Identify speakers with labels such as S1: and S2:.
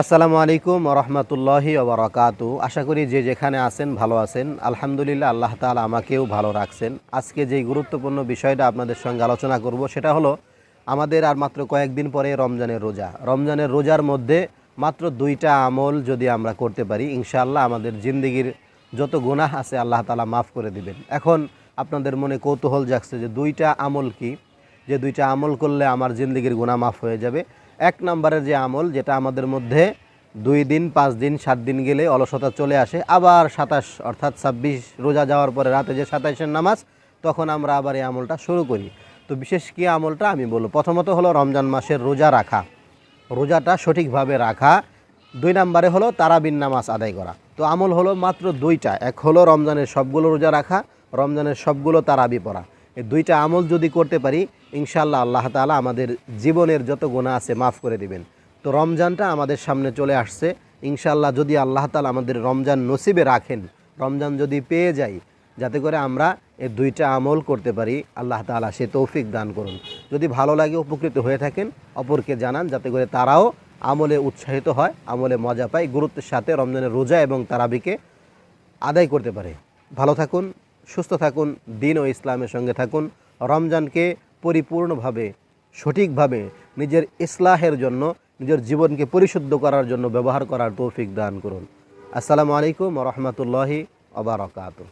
S1: আসসালামু আলাইকুম রহমতুল্লাহি ওবরাকাতু আশা করি যে যেখানে আছেন ভালো আছেন। আলহামদুলিল্লাহ আল্লাহ তাআলা আমাকেও ভালো রাখছেন। আজকে যেই গুরুত্বপূর্ণ বিষয়টা আপনাদের সঙ্গে আলোচনা করব সেটা হলো আমাদের আর মাত্র কয়েকদিন পরে রমজানের রোজা। রমজানের রোজার মধ্যে মাত্র দুইটা আমল যদি আমরা করতে পারি, ইনশাআল্লাহ আমাদের জিন্দিগির যত গুনাহ আছে আল্লাহ তালা মাফ করে দিবেন। এখন আপনাদের মনে কৌতূহল জাগছে যে দুইটা আমল কি? যে দুইটা আমল করলে আমার জিন্দিগির গুনাহ মাফ হয়ে যাবে। এক নম্বরের যে আমল, যেটা আমাদের মধ্যে দুই দিন, পাঁচ দিন, সাত দিন গেলে অলসতা চলে আসে। আবার সাতাশ, অর্থাৎ ছাব্বিশ রোজা যাওয়ার পরে রাতে যে সাতাইশের নামাজ, তখন আমরা আবার এই আমলটা শুরু করি। তো বিশেষ কি আমলটা আমি বলব? প্রথমত হলো রমজান মাসের রোজা রাখা। রোজাটা সঠিকভাবে রাখা। দুই নম্বরে হলো তারাবিন নামাজ আদায় করা। তো আমল হলো মাত্র দুইটা। এক হলো রমজানের সবগুলো রোজা রাখা, রমজানের সবগুলো তারাবি পড়া। দুইটা আমল যদি করতে পারি ইনশাল্লাহ আল্লাহ তাআলা আমাদের জীবনের যত গোনা আছে মাফ করে দিবেন। তো রমজানটা আমাদের সামনে চলে আসছে। ইনশাল্লাহ যদি আল্লাহ তালা আমাদের রমজান নসিবে রাখেন, রমজান যদি পেয়ে যাই, যাতে করে আমরা এই দুইটা আমল করতে পারি, আল্লাহ তাআলা সে তৌফিক দান করুন। যদি ভালো লাগে, উপকৃত হয়ে থাকেন, অপরকে জানান, যাতে করে তারাও আমলে উৎসাহিত হয়, আমলে মজা পায়, গুরুত্বের সাথে রমজানের রোজা এবং তারাবিকে আদায় করতে পারে। ভালো থাকুন। সুস্থ থাকুন, দিন ও ইসলামের সঙ্গে থাকুন। রমজানকে পরিপূর্ণভাবে, সঠিকভাবে নিজের ইসলাহের জন্য, নিজের জীবনকে পরিশুদ্ধ করার জন্য ব্যবহার করার তৌফিক দান করুন। আসসালামু আলাইকুম রহমতুল্লাহি আবরকাত